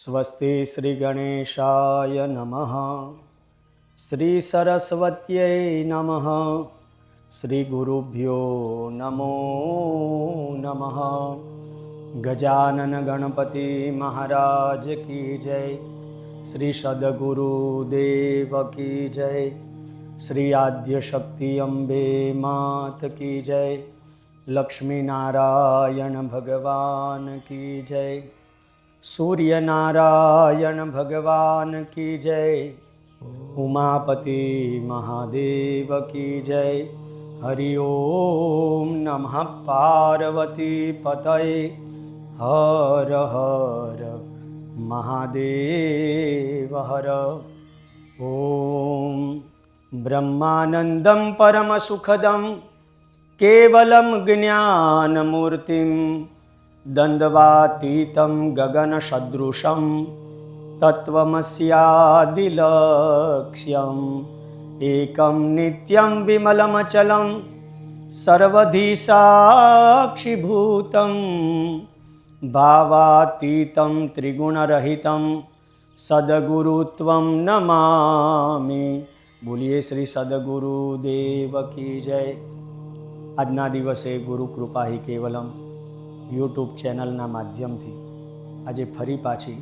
સ્વસ્તિ શ્રી ગણેશાય નમઃ શ્રી સરસ્વત્યય નમઃ શ્રી ગુરુભ્યો નમો નમઃ ગજાનન ગણપતિ મહારાજ કી જય શ્રી સદગુરુદેવ કી જય શ્રી આદ્ય અંબે માત કી જય લક્ષ્મીનારાયણ ભગવાન કી જય सूर्यनारायण भगवान की जय। उमापति महादेव की जय। हरि ओम नमः पार्वती पतये। हर हर महादेव हर। ॐ ब्रह्मानन्दं परमसुखदं केवलं ज्ञानमूर्तिं દંદવાતીતમ ગગનસદૃશમ તત્વમસ્યાદિલક્ષ્યમ એકમ નિત્યમ વિમલમચલમ સર્વધિ સાક્ષીભૂતમ ભાવાતીતમ ત્રિગુણરહિતમ સદગુરુત્વમ નમામિ બોલીએ શ્રી સદગુરુ દેવ કી જય આજના દિવસે ગુરુ કૃપા હિ કેવલમ યુટ્યુબ ચેનલના માધ્યમથી આજે ફરી પાછી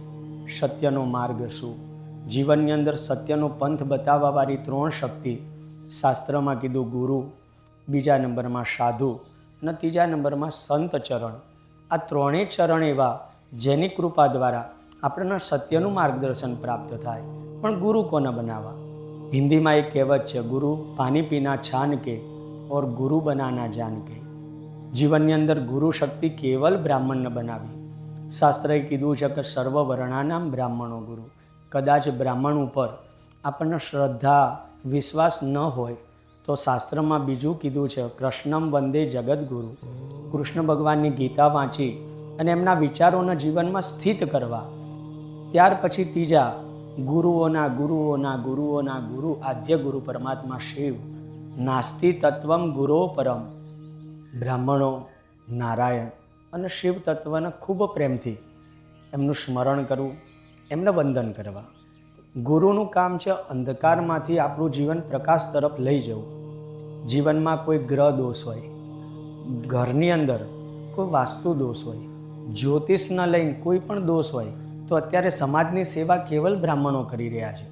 સત્યનો માર્ગ શું? જીવનની અંદર સત્યનો પંથ બતાવવાવાળી ત્રણ શક્તિ શાસ્ત્રમાં કીધું ગુરુ, બીજા નંબરમાં સાધુ અને ત્રીજા નંબરમાં સંત ચરણ. આ ત્રણેય ચરણ એવા જેની કૃપા દ્વારા આપણને સત્યનું માર્ગદર્શન પ્રાપ્ત થાય. પણ ગુરુ કોને બનાવવા? હિન્દીમાં એક કહેવત છે, ગુરુ પાણી પીના છાન કે ઓર ગુરુ બનાના જાન કે જીવનની અંદર ગુરુ શક્તિ કેવલ બ્રાહ્મણને બનાવી. શાસ્ત્રએ કીધું છે કે સર્વ વર્ણાનામ બ્રાહ્મણો ગુરુ. કદાચ બ્રાહ્મણ ઉપર આપણને શ્રદ્ધા, વિશ્વાસ ન હોય, તો શાસ્ત્રમાં બીજું કીધું છે, કૃષ્ણમ વંદે જગદગુરુ. કૃષ્ણ ભગવાનની ગીતા વાંચી અને એમના વિચારોને જીવનમાં સ્થિત કરવા. ત્યાર પછી ત્રીજા, ગુરુઓના ગુરુઓના ગુરુઓના ગુરુ આદ્ય ગુરુ પરમાત્મા શિવ. નાસ્તિ તત્વમ ગુરો પરમ. બ્રાહ્મણો, નારાયણ અને શિવ તત્વના ખૂબ પ્રેમથી એમનું સ્મરણ કરવું, એમને વંદન કરવા. ગુરુનું કામ છે અંધકારમાંથી આપણું જીવન પ્રકાશ તરફ લઈ જવું. જીવનમાં કોઈ ગ્રહ દોષ હોય, ઘરની અંદર કોઈ વાસ્તુ દોષ હોય, જ્યોતિષને લઈને કોઈ પણ દોષ હોય, તો અત્યારે સમાજની સેવા કેવલ બ્રાહ્મણો કરી રહ્યા છે.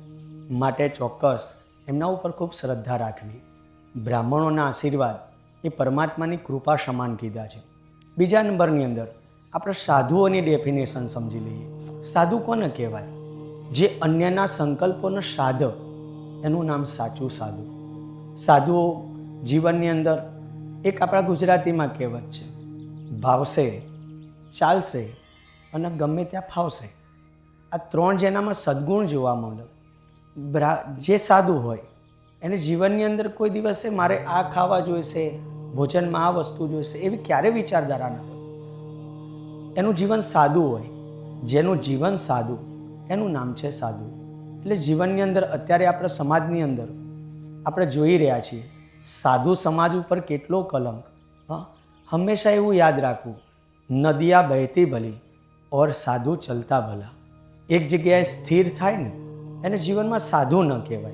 માટે ચોક્કસ એમના ઉપર ખૂબ શ્રદ્ધા રાખવી. બ્રાહ્મણોના આશીર્વાદ એ પરમાત્માની કૃપા સમાન કીધા છે. બીજા નંબરની અંદર આપણે સાધુઓની ડેફિનેશન સમજી લઈએ. સાધુ કોને કહેવાય? જે અન્યના સંકલ્પોનો સાધક, એનું નામ સાચું સાધુ. સાધુઓ જીવનની અંદર એક આપણા ગુજરાતીમાં કહેવત છે, ભાવશે, ચાલશે અને ગમે ત્યાં ફાવશે. આ ત્રણ જેનામાં સદગુણ જોવા મળે. જે સાધુ હોય એને જીવનની અંદર કોઈ દિવસે મારે આ ખાવા જોઈશે, ભોજનમાં આ વસ્તુ જોઈશે, એવી ક્યારે વિચારધારા ન હોય. એનું જીવન સાદું હોય, જેનું જીવન સાદું, એનું નામ છે સાધુ એટલે જીવનની અંદર અત્યારે આપણા સમાજની અંદર આપણે જોઈ રહ્યા છીએ સાધુ સમાજ ઉપર કેટલો કલંક. હા, હંમેશા એવું યાદ રાખવું, નદિયા બહેતી ભલી ઓર સાધુ ચલતા ભલા. એક જગ્યાએ સ્થિર થાય ને, એને જીવનમાં સાધુ ન કહેવાય.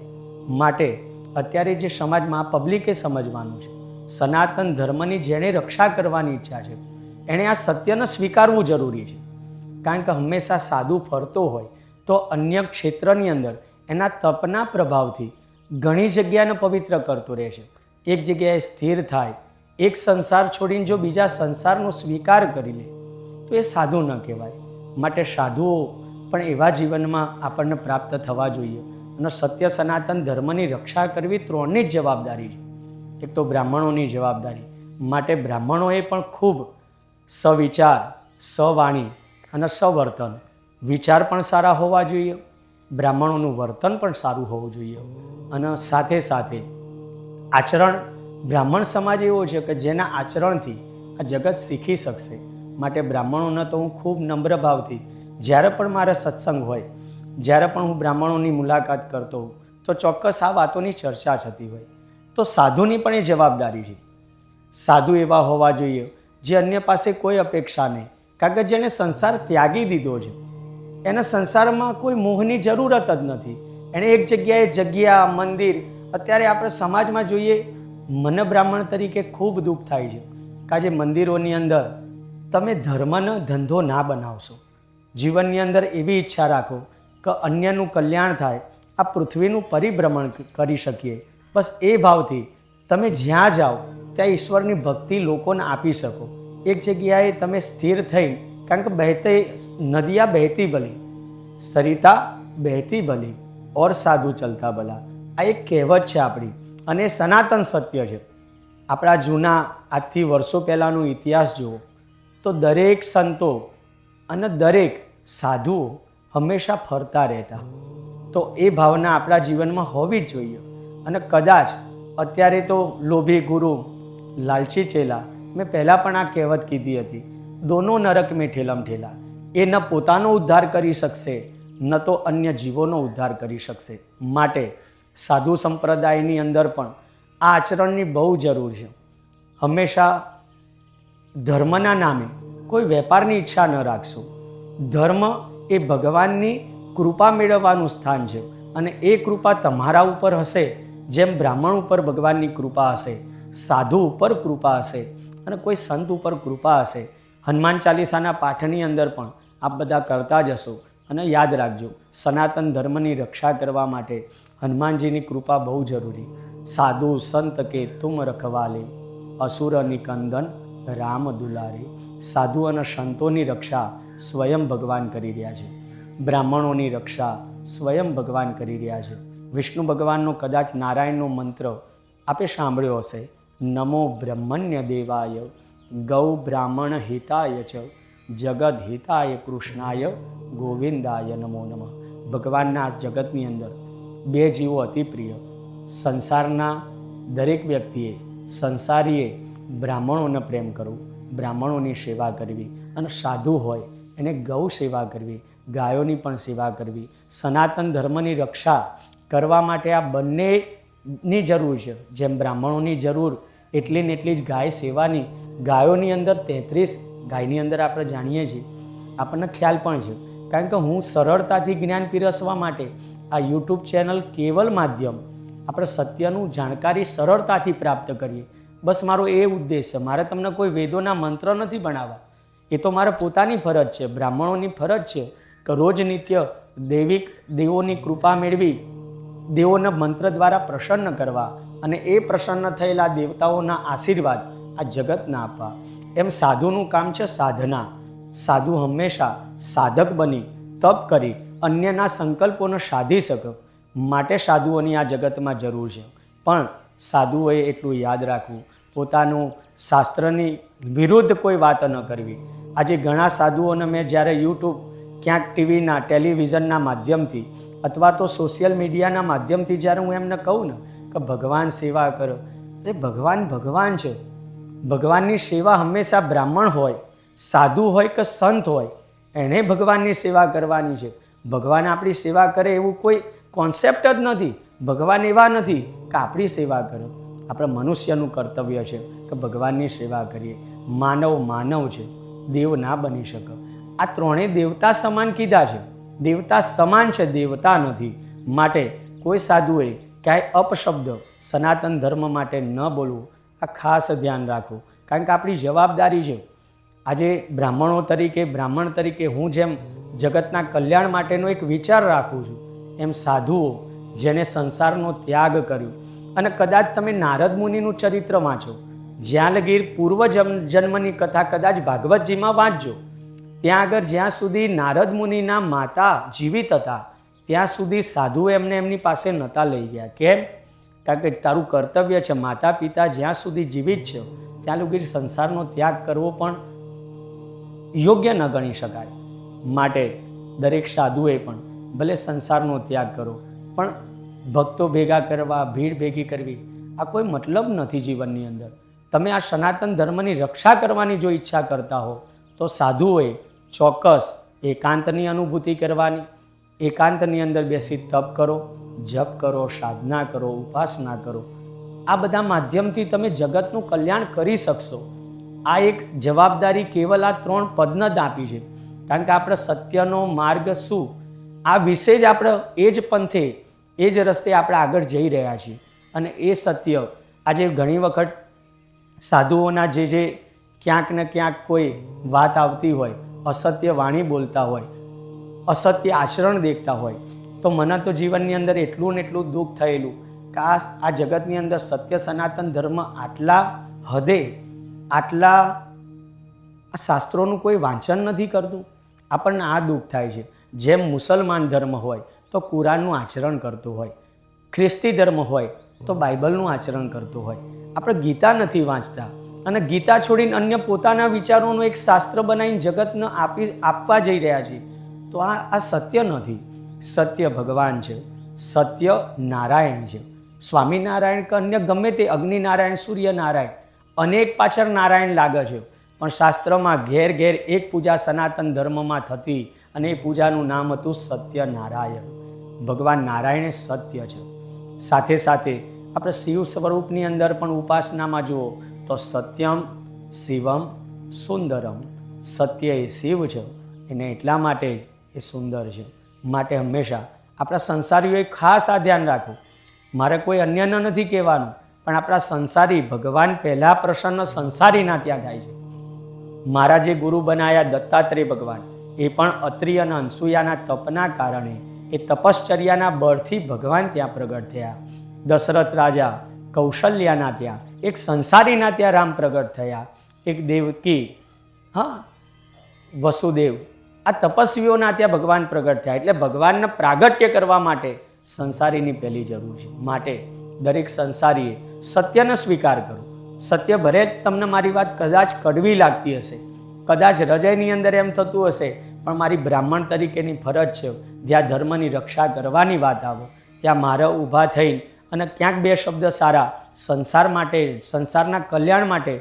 માટે અત્યારે જે સમાજમાં પબ્લિકે સમજવાનું છે. સનાતન ધર્મની જેણે રક્ષા કરવાની ઈચ્છા છે, એણે આ સત્યને સ્વીકારવું જરૂરી છે. કારણ કે હંમેશા સાધુ ફરતો હોય તો અન્ય ક્ષેત્રની અંદર એના તપના પ્રભાવથી ઘણી જગ્યાને પવિત્ર કરતો રહે છે. એક જગ્યાએ સ્થિર થાય, એક સંસાર છોડીને જો બીજા સંસારનો સ્વીકાર કરી લે, તો એ સાધુ ન કહેવાય. માટે સાધુઓ પણ એવા જીવનમાં આપણને પ્રાપ્ત થવા જોઈએ. અને સત્ય સનાતન ધર્મની રક્ષા કરવી ત્રણની જ જવાબદારી છે. એક તો બ્રાહ્મણોની જવાબદારી. માટે બ્રાહ્મણોએ પણ ખૂબ સવિચાર, સવાણી અને સવર્તન. વિચાર પણ સારા હોવા જોઈએ. બ્રાહ્મણોનું વર્તન પણ સારું હોવું જોઈએ. અને સાથે સાથે આચરણ, બ્રાહ્મણ સમાજ એવો છે કે જેના આચરણથી આ જગત શીખી શકશે. માટે બ્રાહ્મણોને તો હું ખૂબ નમ્ર ભાવથી, જ્યારે પણ મારે સત્સંગ હોય જ્યારે પણ હું બ્રાહ્મણોની મુલાકાત કરતો હોઉં તો ચોક્કસ આ વાતોની ચર્ચા થતી હોય. તો સાધુની પણ એ જવાબદારી છે. સાધુ એવા હોવા જોઈએ જે અન્ય પાસે કોઈ અપેક્ષા નહીં, કારણ કે જેણે સંસાર ત્યાગી દીધો છે. એને સંસારમાં કોઈ મોહની જરૂરત જ નથી. એણે એક જગ્યાએ જગ્યા, મંદિર, અત્યારે આપણે સમાજમાં જોઈએ, મને બ્રાહ્મણ તરીકે ખૂબ દુઃખ થાય છે, કે મંદિરોની અંદર તમે ધર્મનો ધંધો ના બનાવશો. જીવનની અંદર એવી ઈચ્છા રાખો કે અન્યનું કલ્યાણ થાય, આ પૃથ્વીનું પરિભ્રમણ કરી શકીએ. બસ એ ભાવથી તમે જ્યાં જાઓ, ત્યાં ઈશ્વરની ભક્તિ લોકોને આપી શકો. એક જગ્યાએ તમે સ્થિર થઈ, કારણ કે બહેતે નદિયા બહેતી ભલી સરિતા બહેતી ભલી ઓર સાધુ ચલતા ભલા આ એક કહેવત છે આપણી, અને સનાતન સત્ય છે. આપણા જૂના, આજથી વર્ષો પહેલાંનો ઇતિહાસ જુઓ, તો દરેક સંતો અને દરેક સાધુઓ હંમેશા ફરતા રહેતા. તો એ ભાવના આપણા જીવનમાં હોવી જ જોઈએ. અને કદાચ અત્યારે તો લોભી ગુરુ લાલચી ચેલા, મેં પહેલાં પણ આ કહેવત કીધી હતી, દોનો નરક મેં ઠેલમ ઠેલા. એ ન પોતાનો ઉદ્ધાર કરી શકશે, ન તો અન્ય જીવોનો ઉદ્ધાર કરી શકશે. માટે સાધુ સંપ્રદાયની અંદર પણ આ આચરણની બહુ જરૂર છે. હંમેશા ધર્મના નામે કોઈ વેપારની ઈચ્છા ન રાખશો. ધર્મ એ ભગવાનની કૃપા મેળવવાનું સ્થાન છે અને એ કૃપા તમારા ઉપર હશે, જેમ બ્રાહ્મણ ઉપર ભગવાનની કૃપા હશે, સાધુ ઉપર કૃપા હશે અને કોઈ સંત ઉપર કૃપા હશે. હનુમાન ચાલીસાના પાઠની અંદર પણ આપ બધા કરતા જ હશો અને યાદ રાખજો, સનાતન ધર્મની રક્ષા કરવા માટે હનુમાનજીની કૃપા બહુ જરૂરી. સાધુ સંત કે તુમ રખવાલે, અસુર નિકંદન રામ દુલારે. સાધુ અને સંતોની રક્ષા સ્વયં ભગવાન કરી રહ્યા છે. બ્રાહ્મણોની રક્ષા સ્વયં ભગવાન કરી રહ્યા છે. વિષ્ણુ ભગવાનનો કદાચ નારાયણનો મંત્ર આપે સાંભળ્યો હશે, નમો બ્રહ્મણ્ય દેવાય, ગૌ બ્રાહ્મણ હિતાય ચ, જગદ હિતાય કૃષ્ણાય ગોવિંદાય નમો નમઃ. ભગવાનના જગતની અંદર બે જીવો અતિ પ્રિય. સંસારના દરેક વ્યક્તિએ સંસારીએ બ્રાહ્મણોને પ્રેમ કરવો. બ્રાહ્મણોની સેવા કરવી અને સાધુ હોય એને ગૌ સેવા કરવી, ગાયોની પણ સેવા કરવી, સનાતન ધર્મની રક્ષા કરવા માટે આ બંનેની જરૂર છે. જેમ બ્રાહ્મણોની જરૂર એટલી ને એટલી જ ગાય સેવાની, ગાયોની અંદર તેત્રીસ, ગાયની અંદર આપણે જાણીએ છીએ. આપણને ખ્યાલ પણ છે. કારણ કે હું સરળતાથી જ્ઞાન પીરસવા માટે આ યુટ્યુબ ચેનલ કેવલ માધ્યમ આપણે સત્યનું જાણકારી સરળતાથી પ્રાપ્ત કરીએ. બસ મારો એ ઉદ્દેશ છે, મારે તમને કોઈ વેદોના મંત્ર નથી ભણાવવા. એ તો મારે પોતાની ફરજ છે, બ્રાહ્મણોની ફરજ છે કે રોજ નિત્ય દૈવિક દેવોની કૃપા મેળવી, દેવોના મંત્ર દ્વારા પ્રસન્ન કરવા અને એ પ્રસન્ન થયેલા દેવતાઓના આશીર્વાદ આ જગતના આપવા. એમ સાધુનું કામ છે સાધના. સાધુ હંમેશા સાધક બની, તપ કરી, અન્યના સંકલ્પોને સાધી શકે. માટે સાધુઓની આ જગતમાં જરૂર છે. પણ સાધુઓએ એટલું યાદ રાખવું. પોતાનું શાસ્ત્રની વિરુદ્ધ કોઈ વાત ન કરવી. આજે ઘણા સાધુઓને મેં જ્યારે યુટ્યુબ, ક્યાંક ટીવીના, ટેલિવિઝનના માધ્યમથી અથવા તો સોશિયલ મીડિયાના માધ્યમથી જ્યારે હું એમને કહું ને કે ભગવાન સેવા કરો એ ભગવાન ભગવાન છે. ભગવાનની સેવા હંમેશા બ્રાહ્મણ હોય, સાધુ હોય કે સંત હોય, એણે ભગવાનની સેવા કરવાની છે. ભગવાન આપણી સેવા કરે એવું કોઈ કોન્સેપ્ટ જ નથી. ભગવાન એવા નથી કે આપણી સેવા કરો. આપણે મનુષ્યનું કર્તવ્ય છે કે ભગવાનની સેવા કરીએ. માનવ માનવ છે. દેવ ના બની શકે. આ ત્રણેય દેવતા સમાન કીધા છે. દેવતા સમાન છે, દેવતા નથી. માટે કોઈ સાધુએ ક્યાંય અપશબ્દ સનાતન ધર્મ માટે ન બોલવું. આ ખાસ ધ્યાન રાખવું કારણ કે આપણી જવાબદારી છે. આજે બ્રાહ્મણો તરીકે, બ્રાહ્મણ તરીકે હું જેમ જગતના કલ્યાણ માટેનો એક વિચાર રાખું છું, એમ સાધુઓ જેને સંસારનો ત્યાગ કર્યો. અને કદાચ તમે નારદ મુનિનું ચરિત્ર વાંચો. જ્યાં લગીર પૂર્વ જન્મની કથા કદાચ ભાગવતજીમાં વાંચજો. ત્યાં આગળ જ્યાં સુધી નારદ મુનિના માતા જીવિત હતા, ત્યાં સુધી સાધુ એમને એમની પાસે નહોતા લઈ ગયા. કેમ? કારણ કે તારું કર્તવ્ય છે માતા પિતા જ્યાં સુધી જીવિત છે, ત્યાં લગીર સંસારનો ત્યાગ કરવો પણ યોગ્ય ન ગણી શકાય. માટે દરેક સાધુએ પણ ભલે સંસારનો ત્યાગ કરો, પણ ભક્તો ભેગા કરવા, ભીડ ભેગી કરવી, આ કોઈ મતલબ નથી જીવનની અંદર. તમે આ સનાતન ધર્મની રક્ષા કરવાની જો ઈચ્છા કરતા હો, તો સાધુઓએ ચોક્કસ એકાંતની અનુભૂતિ કરવાની. એકાંતની અંદર બેસી તપ કરો, જપ કરો, સાધના કરો, ઉપાસના કરો. આ બધા માધ્યમથી તમે જગતનું કલ્યાણ કરી શકશો. આ એક જવાબદારી કેવલ આ ત્રણ પદને જ આપી છે. કારણ કે આપણે સત્યનો માર્ગ શું? આ વિશે જ આપણે એ જ પંથે એ જ રસ્તે આપણે આગળ જઈ રહ્યા છીએ. અને એ સત્ય આજે ઘણી વખત સાધુઓના જે જે ક્યાંક ને ક્યાંક કોઈ વાત આવતી હોય, અસત્ય વાણી બોલતા હોય, અસત્ય આચરણ દેખતા હોય, તો મને તો જીવનની અંદર એટલું ને એટલું દુઃખ થયેલું કે આ આ જગતની અંદર સત્ય સનાતન ધર્મ આટલા હદે, આટલા આ શાસ્ત્રોનું કોઈ વાંચન નથી કરતું. આપણને આ દુઃખ થાય છે. જેમ મુસલમાન ધર્મ હોય તો કુરાનનું આચરણ કરતું હોય, ખ્રિસ્તી ધર્મ હોય, તો બાઇબલનું આચરણ કરતું હોય. આપણે ગીતા નથી વાંચતા. અને ગીતા છોડીને અન્ય પોતાના વિચારોનું એક શાસ્ત્ર બનાવીને જગતને આપી, આપવા જઈ રહ્યા છીએ, તો આ આ સત્ય નથી. સત્ય ભગવાન છે. સત્ય નારાયણ છે. સ્વામિનારાયણ કે અન્ય ગમે તે અગ્નિનારાયણ, સૂર્યનારાયણ, અનેક પાછળ નારાયણ લાગે છે. પણ શાસ્ત્રમાં ઘેર ઘેર એક પૂજા સનાતન ધર્મમાં થતી અને એ પૂજાનું નામ હતું સત્યનારાયણ. ભગવાન નારાયણ સત્ય છે. સાથે સાથે આપણે શિવ સ્વરૂપની અંદર પણ ઉપાસનામાં જુઓ તો સત્યમ, શિવમ, સુંદરમ. સત્ય એ શિવ છે. એને એટલા માટે જ એ સુંદર છે. માટે હંમેશા આપણા સંસારીઓએ ખાસ આ ધ્યાન રાખવું. મારે કોઈ અન્યને નથી કહેવાનું, પણ આપણા સંસારી ભગવાન પહેલાં પ્રસન્ન સંસારીના ત્યાં થાય છે. મારા જે ગુરુ બનાયા દત્તાત્રેય ભગવાન એ પણ અત્રિ અને અનસુયાના તપના કારણે. એ તપશ્ચર્યાના બળથી ભગવાન ત્યાં પ્રગટ થયા. દશરથ રાજા કૌશલ્યાના ત્યાં, એક સંસારીના ત્યાં રામ પ્રગટ થયા. એક દેવકી હા, વસુદેવ, આ તપસ્વીઓના ત્યાં ભગવાન પ્રગટ થયા. એટલે ભગવાનને પ્રાગટ્ય કરવા માટે સંસારીની પહેલી જરૂર છે. માટે દરેક સંસારીએ સત્યનો સ્વીકાર કરો સત્ય ભરે જ તમને મારી વાત કદાચ કડવી લાગતી હશે. કદાચ હૃદયની અંદર એમ થતું હશે, પણ મારી બ્રાહ્મણ તરીકેની ફરજ છે. જ્યાં ધર્મની રક્ષા કરવાની વાત આવો. ત્યાં મારે ઊભા થઈ અને ક્યાંક બે શબ્દ સારા સંસાર માટે, સંસારના કલ્યાણ માટે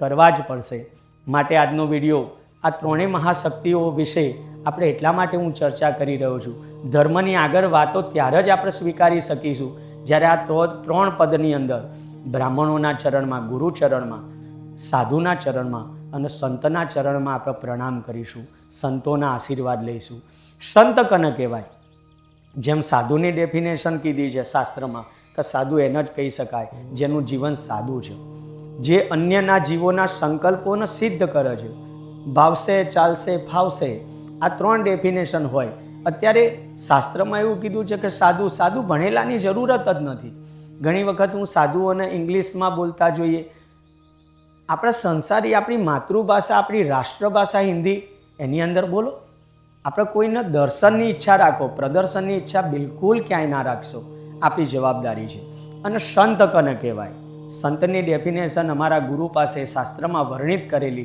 કરવા જ પડશે. માટે આજનો વીડિયો આ ત્રણેય મહાશક્તિઓ વિશે આપણે એટલા માટે હું ચર્ચા કરી રહ્યો છું. ધર્મની આગળ વાતો ત્યારે જ આપણે સ્વીકારી શકીશું, જ્યારે આ તો ત્રણ પદની અંદર બ્રાહ્મણોના ચરણમાં ગુરુ ચરણમાં સાધુના ચરણમાં અને સંતના ચરણમાં આપણે પ્રણામ કરીશું, સંતોના આશીર્વાદ લઈશું. સંત કને કહેવાય? જેમ સાધુની ડેફિનેશન કીધી છે શાસ્ત્રમાં કે સાધુ એને જ કહી શકાય, જેનું જીવન સાદું છે. જે અન્યના જીવોના સંકલ્પોને સિદ્ધ કરે છે, ભાવશે, ચાલશે, ફાવશે, આ ત્રણ ડેફિનેશન હોય. અત્યારે શાસ્ત્રમાં એવું કીધું છે કે સાધુ સાધુ ભણેલાની જરૂરત જ નથી. ઘણી વખત હું સાધુઓને ઇંગ્લિશમાં બોલતા જોઈએ આપણે સંસારી આપણી માતૃભાષા, આપણી રાષ્ટ્રભાષા હિન્દી, એની અંદર બોલો. આપણે કોઈને દર્શનની ઈચ્છા રાખો, પ્રદર્શનની ઈચ્છા બિલકુલ ક્યાંય ના રાખશો. આપણી જવાબદારી છે. અને સંત કને કહેવાય? સંતની ડેફિનેશન અમારા ગુરુ પાસે શાસ્ત્રમાં વર્ણિત કરેલી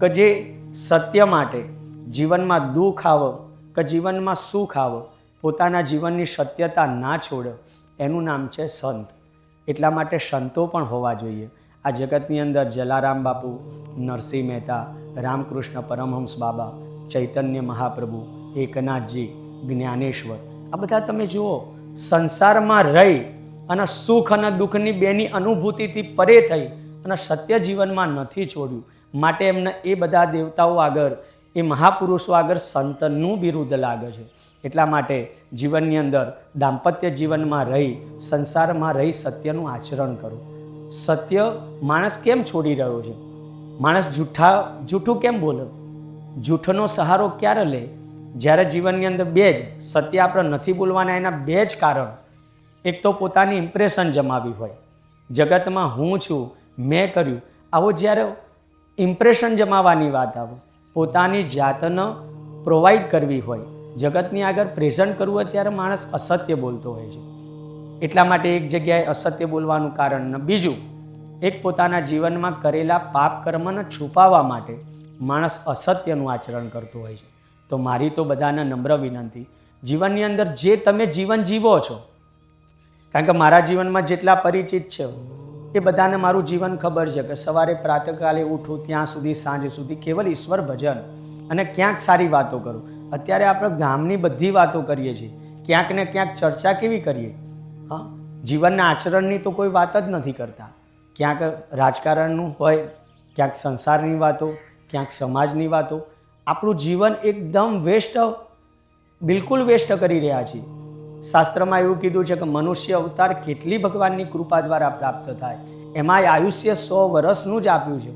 કે જે સત્ય માટે જીવનમાં દુઃખ આવો, કે જીવનમાં સુખ આવો, પોતાના જીવનની સત્યતા ના છોડે, એનું નામ છે સંત. એટલા માટે સંતો પણ હોવા જોઈએ. આ જગતની અંદર જલારામ બાપુ, નરસિંહ મહેતા, રામકૃષ્ણ પરમહંસ બાબા, ચૈતન્ય મહાપ્રભુ, એકનાથજી, જ્ઞાનેશ્વર, આ બધા તમે જુઓ, સંસારમાં રહી અને સુખ અને દુઃખની બેની અનુભૂતિથી પરે થઈ અને સત્ય જીવનમાં નથી છોડ્યું. માટે એમને એ બધા દેવતાઓ આગળ, એ મહાપુરુષો આગળ સંતનું બિરુદ લાગે છે. એટલા માટે જીવનની અંદર દાંપત્ય જીવનમાં રહી, સંસારમાં રહી સત્યનું આચરણ કરો. સત્ય માણસ કેમ છોડી રહ્યો છે? માણસ જૂઠા, જૂઠું કેમ બોલે? જૂઠનો સહારો ક્યારે લે? જ્યારે જીવનની અંદર બે જ સત્ય આપણે નથી બોલવાના, એના બે જ કારણ. એક તો પોતાની ઇમ્પ્રેશન જમાવી હોય. જગતમાં હું છું, મેં કર્યું. આવો જ્યારે ઇમ્પ્રેશન જમાવવાની વાત આવે, પોતાની જાતને પ્રોવાઈડ કરવી હોય. જગતની આગળ પ્રેઝન્ટ કરવું હોય ત્યારે માણસ અસત્ય બોલતો હોય છે. એટલા માટે એક જગ્યાએ અસત્ય બોલવાનું કારણ બીજું, એક પોતાના જીવનમાં કરેલા પાપ કર્મને છુપાવવા માટે માણસ અસત્યનું આચરણ કરતો હોય છે. તો મારી તો બધાને નમ્ર વિનંતી. જીવનની અંદર જે તમે જીવન જીવો છો, કારણ કે મારા જીવનમાં જેટલા પરિચિત છે, એ બધાને મારું જીવન ખબર છે કે સવારે પ્રાતકાલે ઉઠું, ત્યાં સુધી, સાંજ સુધી કેવલ ઈશ્વર ભજન અને ક્યાંક સારી વાતો કરું. અત્યારે આપણે ગામની બધી વાતો કરીએ છીએ. ક્યાંક ને ક્યાંક ચર્ચા કેવી કરીએ? હા. જીવનના આચરણની તો કોઈ વાત જ નથી કરતા. ક્યાંક રાજકારણનું હોય, ક્યાંક સંસારની વાતો, ક્યાંક સમાજની વાતો. આપણું જીવન એકદમ વેસ્ટ, બિલકુલ વેસ્ટ કરી રહ્યા છીએ. શાસ્ત્રમાં એવું કીધું છે કે મનુષ્ય અવતાર કેટલી ભગવાનની કૃપા દ્વારા પ્રાપ્ત થાય. એમાં આયુષ્ય સો વર્ષનું જ આપ્યું છે.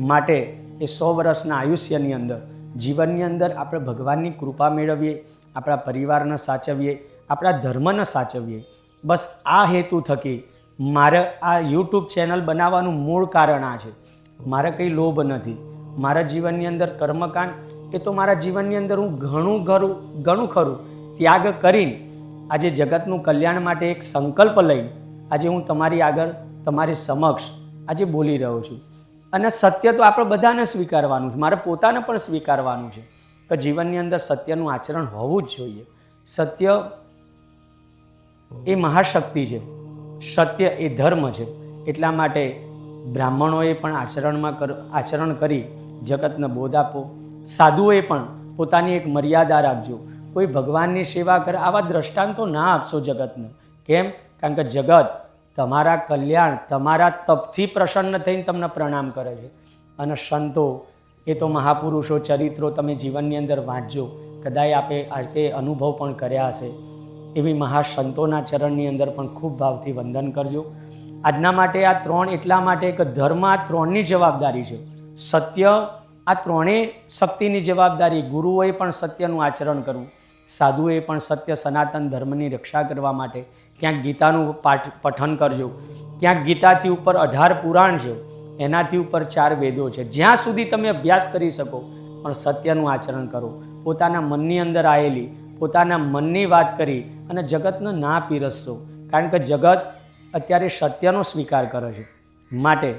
માટે એ સો વર્ષના આયુષ્યની અંદર, જીવનની અંદર આપણે ભગવાનની કૃપા મેળવીએ, આપણા પરિવારને સાચવીએ, આપણા ધર્મને સાચવીએ. બસ આ હેતુ થકી મારે આ યુટ્યુબ ચેનલ બનાવવાનું મૂળ કારણ આ છે. મારે કંઈ લોભ નથી. મારા જીવનની અંદર કર્મકાંડ એ તો મારા જીવનની અંદર હું ઘણું ઘરું, ઘણું ખરું ત્યાગ કરીને આજે જગતનું કલ્યાણ માટે એક સંકલ્પ લઈને આજે હું તમારી આગળ, તમારી સમક્ષ આજે બોલી રહ્યો છું. અને સત્ય તો આપણે બધાને સ્વીકારવાનું છે. મારે પોતાને પણ સ્વીકારવાનું છે કે જીવનની અંદર સત્યનું આચરણ હોવું જ જોઈએ. સત્ય એ મહાશક્તિ છે. સત્ય એ ધર્મ છે. એટલા માટે બ્રાહ્મણોએ પણ આચરણમાં કર, આચરણ કરી જગતને બોધ આપો. સાધુઓએ પણ પોતાની એક મર્યાદા રાખજો. કોઈ ભગવાનની સેવા કરે, આવા દ્રષ્ટાંતો ના આપશો જગતને. કેમ? કારણ કે જગત તમારા કલ્યાણ, તમારા તપથી પ્રસન્ન થઈને તમને પ્રણામ કરે છે. અને સંતો, એ તો મહાપુરુષો, ચરિત્રો તમે જીવનની અંદર વાંચજો. કદાચ આપે આપે અનુભવ પણ કર્યા હશે. એવી મહાસંતોના ચરણની અંદર પણ ખૂબ ભાવથી વંદન કરજો. આજના માટે આ ત્રણ એટલા માટે કે ધર્મ આ ત્રણની જવાબદારી છે. સત્ય આ ત્રણેય શક્તિની જવાબદારી. ગુરુઓએ પણ સત્યનું આચરણ કરવું. સાધુએ પણ સત્ય, સનાતન ધર્મની રક્ષા કરવા માટે ક્યાંક ગીતાનું પાઠ પઠન કરજો. ક્યાંક ગીતાથી ઉપર અઢાર પુરાણ છે. એનાથી ઉપર ચાર વેદો છે. જ્યાં સુધી તમે અભ્યાસ કરી શકો, પણ સત્યનું આચરણ કરો. પોતાના મનની અંદર આવેલી પોતાના મનની વાત કરી અને જગતને ના પીરસશો. કારણ કે જગત અત્યારે સત્યનો સ્વીકાર કરે છે. માટે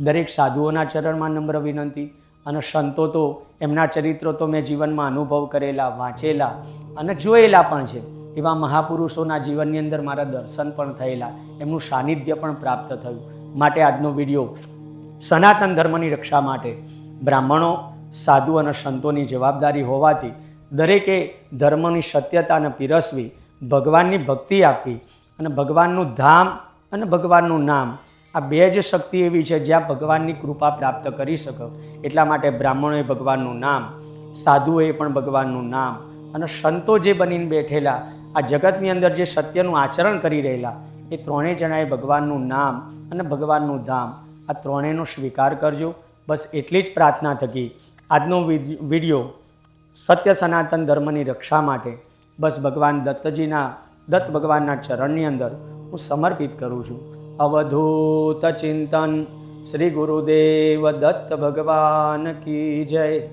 દરેક સાધુઓના ચરણમાં નમ્ર વિનંતી અને સંતો તો એમના ચરિત્રો તો મેં જીવનમાં અનુભવ કરેલા, વાંચેલા અને જોયેલા પણ છે. એવા મહાપુરુષોના જીવનની અંદર મારા દર્શન પણ થયેલા. એમનું સાનિધ્ય પણ પ્રાપ્ત થયું. માટે આજનો વીડિયો સનાતન ધર્મની રક્ષા માટે બ્રાહ્મણો, સાધુ અને સંતોની જવાબદારી હોવાથી દરેકે ધર્મની સત્યતાને પીરસવી ભગવાનની ભક્તિ આપી અને ભગવાનનું ધામ અને ભગવાનનું નામ. આ બે જ શક્તિ એવી છે જ્યાં ભગવાનની કૃપા પ્રાપ્ત કરી શકો. એટલા માટે બ્રાહ્મણોએ ભગવાનનું નામ, સાધુઓએ પણ ભગવાનનું નામ અને સંતો જે બનીને બેઠેલા, આ જગતની અંદર જે સત્યનું આચરણ કરી રહેલા, એ ત્રણેય જણાએ ભગવાનનું નામ અને ભગવાનનું ધામ. આ ત્રણેયનો સ્વીકાર કરજો. બસ એટલી જ પ્રાર્થના થકી આજનો વિડ- વીડિયો સત્ય સનાતન ધર્મની રક્ષા માટે બસ ભગવાન દત્તજીના, દત્ત ભગવાનના ચરણની અંદર હું સમર્પિત કરું છું. અવધૂત ચિંતન, શ્રી ગુરુદેવ દત્ત ભગવાન કી જય.